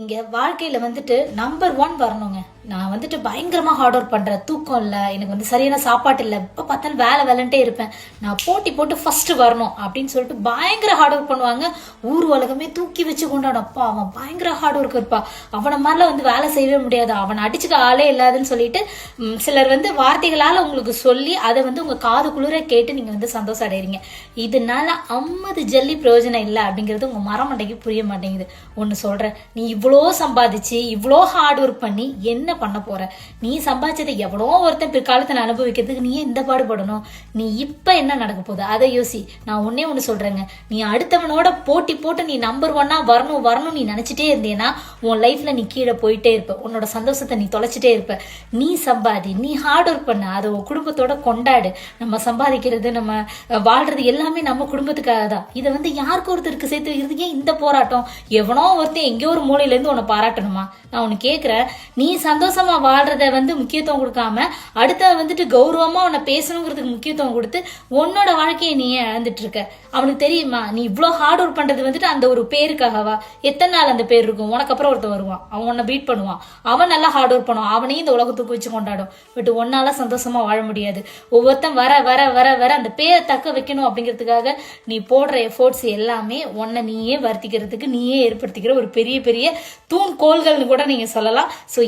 இங்க வாழ்க்கையில வந்துட்டு நம்பர் ஒன் வரணுங்க. நான் வந்துட்டு பயங்கரமாக ஹார்ட் ஒர்க் பண்ணுறேன் தூக்கம் இல்லை. எனக்கு வந்து சரியான சாப்பாடு இல்லை. இப்போ பார்த்தாலும் வேலை வேலைன்ட்டே இருப்பேன். நான் போட்டி போட்டு ஃபஸ்ட்டு வரணும் அப்படின்னு சொல்லிட்டு பயங்கர ஹார்ட் ஒர்க் பண்ணுவாங்க. ஊர் உலகமே தூக்கி வச்சு கொண்டாடும். அப்பா அவன் பயங்கர ஹார்ட் ஒர்க் இருப்பா. அவனை மாதிரிலாம் வந்து வேலை செய்யவே முடியாது. அவனை அடிச்சுக்க ஆளே இல்லாதுன்னு சொல்லிட்டு சிலர் வந்து வார்த்தைகளால் உங்களுக்கு சொல்லி அதை வந்து உங்கள் காது குளிர கேட்டு நீங்கள் வந்து சந்தோஷம் அடைகிறீங்க இதனால அம்மது ஜல்லி பிரயோஜனம் இல்லை அப்படிங்கிறது உங்கள் மரமண்டைக்கு புரிய மாட்டேங்குது. ஒன்று சொல்கிறேன் நீ இவ்வளோ சம்பாதிச்சு இவ்வளோ ஹார்ட் ஒர்க் பண்ணி என்ன பண்ண போற? நீ சம்பாதிச்சதை எவ்வளோ ஒருத்தன் பிற்காலத்தில் அனுபவிக்கிறதுக்கு நீ ஏன் இந்த பாடுபடணும்? நீ இப்போ என்ன நடக்க போகுது? அதை யோசி. நான் ஒன்னே ஒன்று சொல்றேங்க. நீ அடுத்தவனோட போட்டி போட்டு நீ நம்பர் ஒன்னா வரணும் வரணும் நீ நினைச்சிட்டே இருந்தேன்னா உன் லைஃப்ல நீ கீழே போயிட்டே இருப்ப. உன்னோட சந்தோஷத்தை நீ தொலைச்சிட்டே இருப்ப. நீ சம்பாதி நீ ஹார்ட் ஒர்க் பண்ண. அதை உன் குடும்பத்தோட கொண்டாடு. நம்ம சம்பாதிக்கிறது நம்ம வாழ்றது எல்லாமே நம்ம குடும்பத்துக்காக தான். இதை வந்து யாருக்கு ஒருத்தருக்கு சேர்த்து வைக்கிறதுக்கு ஏன் இந்த போராட்டம்? எவனோ ஒருத்தன் எங்கேயோ ஒரு மூலையிலேருந்து உன்னை பாராட்டணுமா? நான் உனக்கு கேட்குறேன் நீ சந்தோஷம் வாழ்றத வந்து முக்கியத்துவம் கொடுக்காம அடுத்த வந்துட்டு கௌரவமா உன்னை பேசணுங்கிறதுக்கு முக்கியத்துவம் கொடுத்து உன்னோட வாழ்க்கையை நீ ஏன் இழந்துட்டு இருக்க அவனுக்கு தெரியுமா நீ இவ்வளோ ஹார்ட் ஒர்க் பண்றது வந்துட்டு அந்த ஒரு பேருக்காகவா? எத்தனை நாள் அந்த பேர் இருக்கும்? உனக்கு அப்புறம் ஒருத்தன் வருவான். அவன் உன்னை பீட் பண்ணுவான். அவன் நல்லா ஹார்ட் ஒர்க் பண்ணுவான். அவனையும் இந்த உலகத்துக்கு வச்சு கொண்டாடும். பட் ஒன்னால சந்தோஷமா வாழ முடியாது. ஒவ்வொருத்தன் வர வர வர வர அந்த பேரை தக்க வைக்கணும் அப்படிங்கிறதுக்காக நீ போடுற எஃபோர்ட்ஸ் எல்லாமே உன்னை நீயே வருத்திக்கிறதுக்கு நீயே ஏற்படுத்திக்கிற ஒரு பெரிய பெரிய தூண் கோள்கள்னு கூட நீங்க சொல்லலாம். ஸோ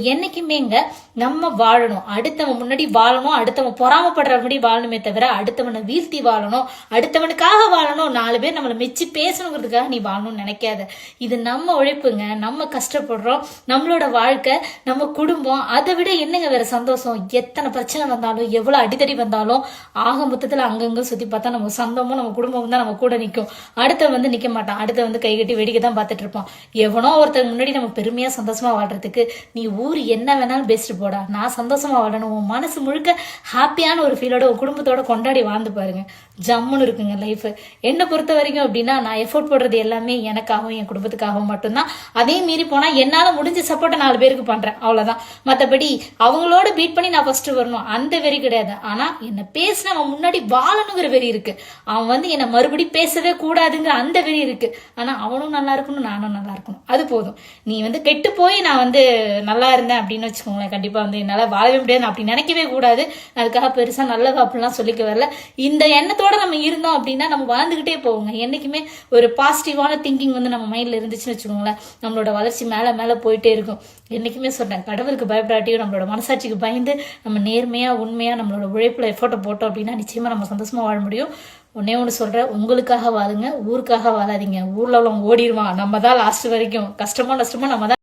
என்னைக்குமேங்க நம்ம வாழணும். அடுத்தவன் முன்னாடி வாழணும் அடுத்தவன் பொறாமப்படுற முன்னாடி வாழணுமே தவிர அடுத்தவனை வீழ்த்தி வாழணும் அடுத்தவனுக்காக வாழணும் நாலு பேர் நம்மளை மெச்சு பேசணுங்கிறதுக்காக நீ வாழணும்னு நினைக்காத. இது நம்ம உழைப்புங்க. நம்ம கஷ்டப்படுறோம். நம்மளோட வாழ்க்கை நம்ம குடும்பம் அதை விட என்னங்க வேற சந்தோஷம்? எத்தனை பிரச்சனை வந்தாலும் எவ்வளோ அடித்தடி வந்தாலும் ஆக மொத்தத்தில் அங்கங்க சுற்றி பார்த்தா நம்ம சொந்தமும் நம்ம குடும்பமும் தான் நம்ம கூட நிற்கும் அடுத்த வந்து நிற்க மாட்டான். அடுத்த வந்து கை கட்டி வெடிக்க தான் பார்த்துட்டு இருப்போம் எவனோ ஒருத்தர் முன்னாடி நம்ம பெருமையாக சந்தோஷமாக வாழ்றதுக்கு நீ ஊர் என்ன வேணாலும் பெஸ்ட் போடா. நான் சந்தோஷமா வாழணும். உன் மனசு முழுக்க ஹாப்பியான ஒரு ஃபீலோட உன் குடும்பத்தோட கொண்டாடி வாழ்ந்து பாருங்க. ஜம்முன்னு இருக்குங்க லைஃப் என்னை பொறுத்த வரைக்கும் அப்படின்னா நான் எஃபோர்ட் போடுறது எல்லாமே எனக்காகவும் என் குடும்பத்துக்காகவும் மட்டும்தான். அதே மீறி போனால் என்னால் முடிஞ்ச சப்போர்ட்டை நாலு பேருக்கு பண்ணுறேன் அவ்வளோதான் மற்றபடி அவங்களோட பீட் பண்ணி நான் ஃபஸ்ட்டு வரணும். அந்த வெறி கிடையாது. ஆனால் என்னை பேசின அவன் முன்னாடி வாழணுங்கிற வெறி இருக்கு. அவன் வந்து என்னை மறுபடி பேசவே கூடாதுங்கிற அந்த வெறி இருக்கு. ஆனால் அவனும் நல்லா இருக்கணும் நானும் நல்லா இருக்கணும். அது போதும். நீ வந்து கெட்டு போய் நான் வந்து நல்லா இருந்தேன் அப்படின்னு வச்சுக்கோங்களேன். கண்டிப்பாக வந்து என்னால் வாழவே முடியாது. அப்படி நினைக்கவே கூடாது. அதுக்காக பெருசாக நல்லது அப்படிலாம் சொல்லிக்க வரல. இந்த எண்ணத்தோட நம்ம இருந்தோம் அப்படின்னா நம்ம வளர்ந்துக்கிட்டே போவோங்க. என்றைக்குமே ஒரு பாசிட்டிவான திங்கிங் வந்து நம்ம மைண்டில் இருந்துச்சுன்னு வச்சுக்கோங்களேன். நம்மளோட வளர்ச்சி மேலே மேலே போயிட்டே இருக்கும். என்னைக்குமே சொன்னேன் கடவுளுக்கு பயப்படாட்டியும் நம்மளோட மனசாட்சிக்கு பயந்து நம்ம நேர்மையாக உண்மையாக நம்மளோட உழைப்பில் எஃபோர்ட்டை போட்டோம் அப்படின்னா நிச்சயமாக நம்ம சந்தோஷமாக வாழ முடியும். ஒன்னே ஒன்று சொல்கிறேன் உங்களுக்காக வாழுங்க ஊருக்காக வாழாதீங்க. ஊரில் உள்ளவங்க ஓடிடுவான். நம்ம தான் லாஸ்ட் வரைக்கும். கஷ்டமோ நஷ்டமோ நம்ம தான்